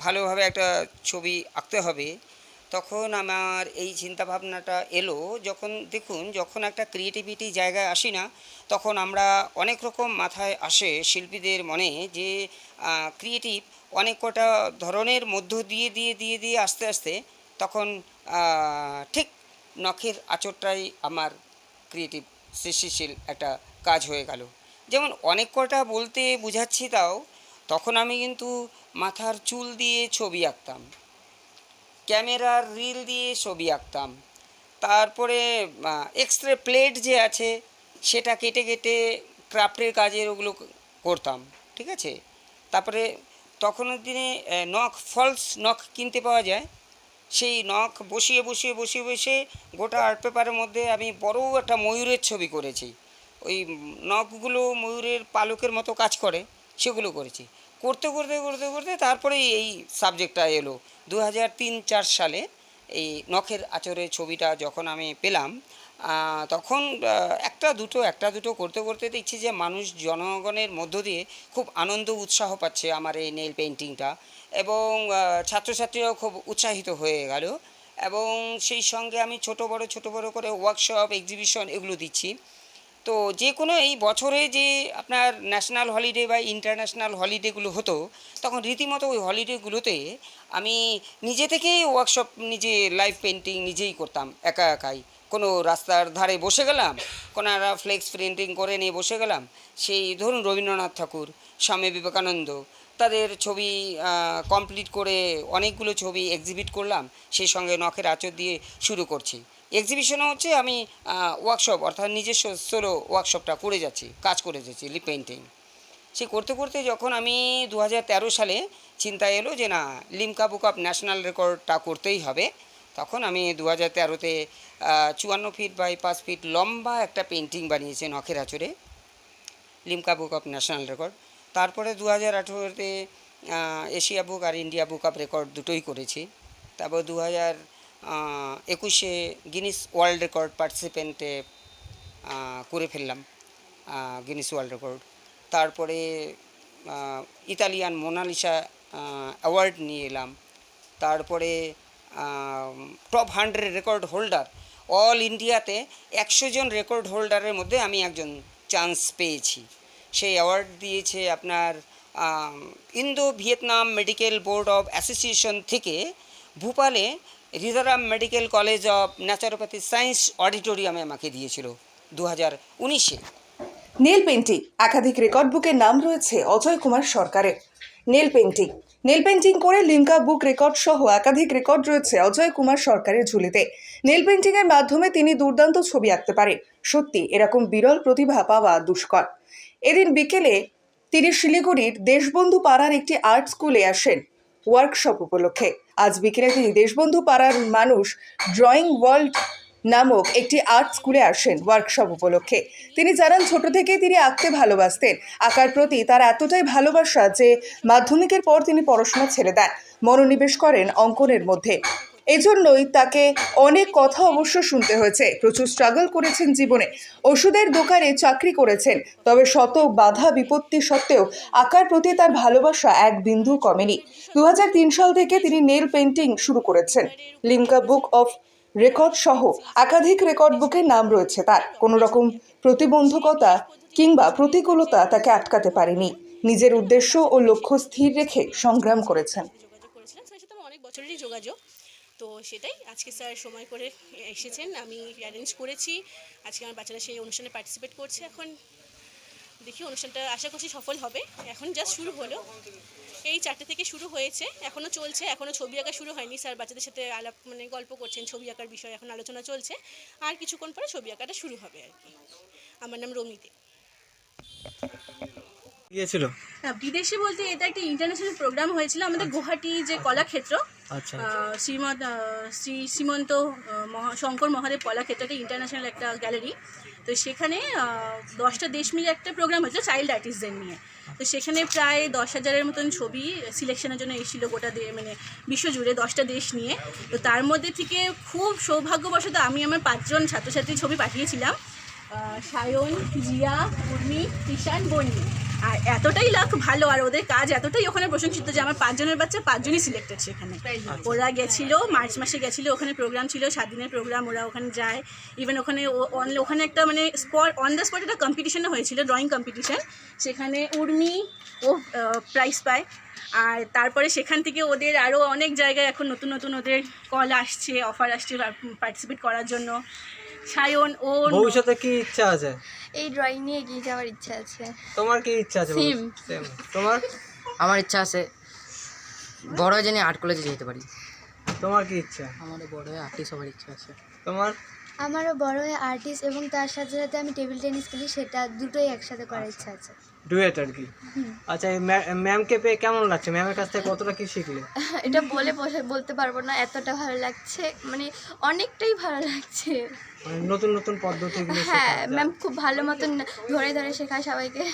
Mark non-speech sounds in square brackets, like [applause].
ভালোভাবে একটা ছবি আঁকতে হবে, তখন আমার এই চিন্তাভাবনাটা এলো যখন, দেখুন, যখন একটা ক্রিয়েটিভিটি জায়গায় আসি না, তখন আমরা অনেক রকম মাথায় আসে শিল্পীদের মনে যে ক্রিয়েটিভ অনেক কটা ধরনের মধ্য দিয়ে দিয়ে দিয়ে দিয়ে আস্তে আস্তে তখন ঠিক নখের আঁচড়টাই আমার ক্রিয়েটিভ সৃষ্টিশীল একটা কাজ হয়ে গেল। যেমন অনেক কটা বলতে বুঝাচ্ছি তাও, তখন আমি কিন্তু মাথার চুল দিয়ে ছবি আঁকতাম, ক্যামেরার রিল দিয়ে ছবি আঁকতাম, তারপরে এক্স রে প্লেট যে আছে সেটা কেটে কেটে ক্রাফটের কাজের ওগুলো করতাম, ঠিক আছে? তারপরে তখনের দিনে নখ ফলস নখ কিনতে পাওয়া যায়, সেই নখ বসিয়ে বসিয়ে বসিয়ে বসে গোটা আর্ট পেপারের মধ্যে আমি বড় একটা ময়ূরের ছবি করেছি, ওই নখগুলো ময়ূরের পালকের মতো কাজ করে, সেগুলো করেছি। করতে করতে করতে করতে তারপরে এই সাবজেক্টটা এলো। দু হাজার তিন, চার সালে এই নখের আচরের ছবিটা যখন আমি পেলাম তখন একটা দুটো একটা দুটো করতে করতে দেখছি যে মানুষ জনগণের মধ্য দিয়ে খুব আনন্দ, উৎসাহ পাচ্ছে আমার এই নেল পেন্টিংটা এবং ছাত্রছাত্রীরাও খুব উৎসাহিত হয়ে গেল এবং সেই সঙ্গে আমি ছোট বড় ছোট বড় করে ওয়ার্কশপ এক্সিবিশন এগুলো দিচ্ছি। তো যে কোনো এই বছরে যে আপনার ন্যাশনাল হলিডে বা ইন্টারন্যাশনাল হলিডেগুলো হতো, তখন রীতিমতো ওই হলিডেগুলোতে আমি নিজে থেকেই ওয়ার্কশপ নিজে লাইভ পেন্টিং নিজেই করতাম, একা একাই। কোনো রাস্তার ধারে বসে গেলাম, কোনো একটা ফ্লেক্স প্রিন্টিং করে নিয়ে বসে গেলাম, সেই ধরুন রবীন্দ্রনাথ ঠাকুর, স্বামী বিবেকানন্দ, তাদের ছবি কমপ্লিট করে অনেকগুলো ছবি এক্সিবিট করলাম, সেই সঙ্গে নখের আঁচড় দিয়ে শুরু করছি। এক্সিবিশনও হচ্ছে আমি ওয়ার্কশপ অর্থাৎ নিজস্ব সোলো ওয়ার্কশপটা করে যাচ্ছি, কাজ করে যাচ্ছি লিপ পেন্টিং সে করতে করতে যখন আমি দু হাজার তেরো সালে চিন্তা এলো যে না লিমকা বুক অফ ন্যাশনাল রেকর্ডটা করতেই হবে, তখন আমি দু হাজার তেরোতে চুয়ান্ন ফিট বাই পাঁচ ফিট লম্বা একটা পেন্টিং বানিয়েছি নখের আঁচড়ে Limca book of national record তারপরে দু হাজার আঠেরোতে এশিয়া বুক আর ইন্ডিয়া বুক অফ রেকর্ড দুটোই করেছি। তারপর দু হাজার একুশে গিনিস ওয়ার্ল্ড রেকর্ড পার্টিসিপেন্টে করে ফেললাম গিনিস ওয়ার্ল্ড রেকর্ড তারপরে ইতালিয়ান মোনালিসা অ্যাওয়ার্ড নিয়ে এলাম। তারপরে top hundred record holder all ইন্ডিয়াতে একশো জন রেকর্ড হোল্ডারের মধ্যে আমি একজন চান্স পেয়েছি। সেই অ্যাওয়ার্ড দিয়েছে আপনার Indo Vietnam medical board of association থেকে ভূপালে রিজারাম medical college of naturopathy science অডিটোরিয়ামে আমাকে দিয়েছিল দু হাজার উনিশে। নেল পেন্টিং একাধিক রেকর্ড বুকের নাম রয়েছে অজয় কুমার সরকারের। নেল পেন্টিং নেল পেন্টিং করে লিঙ্কা বুক রেকর্ড সহ একাধিক রেকর্ড রয়েছে অজয় কুমার সরকারের ঝুলিতে। নেল পেন্টিং এর মাধ্যমে তিনি দুর্দান্ত ছবি আঁকতে পারেন সত্যি, এরকম বিরল প্রতিভা পাওয়া দুষ্কর। এদিন বিকেলে তিনি শিলিগুড়ির দেশবন্ধু পাড়ার একটি আর্ট স্কুলে আসেন। ওয়ার্কশপ উপলক্ষে। আজ বিকেলে তিনি দেশবন্ধু পাড়ার মানুষ ড্রয়িং ওয়ার্ল্ড নামক একটি আর্ট স্কুলে আসেন ওয়ার্কশপ উপলক্ষে। তিনি জানান, ছোট থেকেই তিনি আঁকতে ভালোবাসতেন। আঁকার প্রতি তার এতটাই ভালোবাসা যে মাধ্যমিকের পর তিনি পড়াশোনা ছেড়ে দেন। মনোনিবেশ করেন অঙ্কনের মধ্যে। এজন্যই তাকে অনেক কথা অবশ্য শুনতে হয়েছে। প্রচুর স্ট্রাগল করেছেন জীবনে। ওষুধের দোকানে চাকরি করেছেন, তবে শত বাধা বিপত্তি সত্ত্বেও আঁকার প্রতি তার ভালোবাসা এক বিন্দু কমেনি। দু হাজার তিন সাল থেকে তিনি নেল পেন্টিং শুরু করেছেন। লিমকা বুক অফ রেকর্ড সহ একাধিক রেকর্ড বুকের নাম রয়েছে তার। কোনো রকম প্রতিবন্ধকতা কিংবা প্রতিকূলতা তাকে আটকাতে পারেনি। নিজের উদ্দেশ্য ও লক্ষ্য স্থির রেখে সংগ্রাম করেছেন। যোগাযোগ। তো সেটাই। আজকে স্যার সময় করে এসেছেন, আমি অ্যারেঞ্জ করেছি। আজকে আমার বাচ্চারা সেই অনুষ্ঠানে পার্টিসিপেট করছে। এখন দেখি অনুষ্ঠানটা আশা করছি সফল হবে। এখন জাস্ট শুরু হলো। এই চারটে থেকে শুরু হয়েছে এখনও চলছে এখনও ছবি আঁকা শুরু হয়নি। স্যার বাচ্চাদের সাথে আলাপ মানে গল্প করছেন, ছবি আঁকার বিষয়ে এখন আলোচনা চলছে। আর কিছুক্ষণ পরে ছবি আঁকাটা শুরু হবে আর কি। আমার নাম রমিতে। গিয়েছিল? হ্যাঁ বিদেশে বলতে এটা একটা ইন্টারন্যাশনাল প্রোগ্রাম হয়েছিল আমাদের গুয়াহাটি যে কলাক্ষেত্র আচ্ছা আহ, শ্রীমদ শ্রী শ্রীমন্ত শঙ্কর মহাদেব কলাক্ষেত্রতে ইন্টারন্যাশনাল একটা গ্যালারি তো সেখানে দশটা দেশ মিলে একটা প্রোগ্রাম হয়েছিল চাইল্ড আর্টিস্টদের নিয়ে। তো সেখানে প্রায় দশ হাজারের মতন ছবি সিলেকশনের জন্য এসেছিল গোটা দে মানে বিশ্বজুড়ে দশটা দেশ নিয়ে। তো তার মধ্যে থেকে খুব সৌভাগ্যবশত আমি আমার পাঁচজন ছাত্রছাত্রীর ছবি পাঠিয়েছিলাম সায়ন জিয়া উর্মি কৃষাণ বর্ণি। আর এতটাই লাখ ভালো আর ওদের কাজ এতটাই ওখানে প্রশংসিত যে আমার পাঁচজনের বাচ্চা পাঁচজনই সিলেক্টেড সেখানে। ওরা গেছিল মার্চ মাসে গেছিল ওখানে প্রোগ্রাম ছিল সাত দিনের প্রোগ্রাম ওরা ওখানে যায়। ইভেন ওখানে ওখানে একটা মানে স্পট অন দ্য স্পট একটা কম্পিটিশনও হয়েছিল ড্রয়িং কম্পিটিশন সেখানে উর্মি ও প্রাইজ পায়। আর তারপরে সেখান থেকে ওদের আরও অনেক জায়গায় এখন নতুন নতুন ওদের কল আসছে অফার আসছে পার্টিসিপেট করার জন্য। সায়ন ও ভবিষ্যতে কি ইচ্ছা আছে? এই ড্রয়িং নিয়ে এগিয়ে যাওয়ার ইচ্ছা আছে। তোমার কি ইচ্ছা আছে Same. Same. তোমার? আমার ইচ্ছা আছে বড় হয়ে জানি আর্ট কলেজে যেতে পারি। তোমার কি ইচ্ছা? আমারও বড় হয়ে আর্টিস্ট হবার ইচ্ছা আছে। তোমার? আমারও বড় হয়ে আর্টিস্ট এবং তার সাথে সাথে আমি টেবিল টেনিস খেলি সেটা দুটোই একসাথে করার ইচ্ছা আছে। ডুয়েট আর কি? আচ্ছা ম্যামকে পেয়ে কেমন লাগছে? ম্যামের কাছ থেকে কতটা কি শিখলে? [laughs] এটা বলে বলতে পারব না এতটা ভালো লাগছে মানে অনেকটাই ভালো লাগছে। মানে নতুন নতুন পদ্ধতিগুলো হ্যাঁ ম্যাম খুব ভালো মতন ধরে ধরে শেখায় সবাইকে।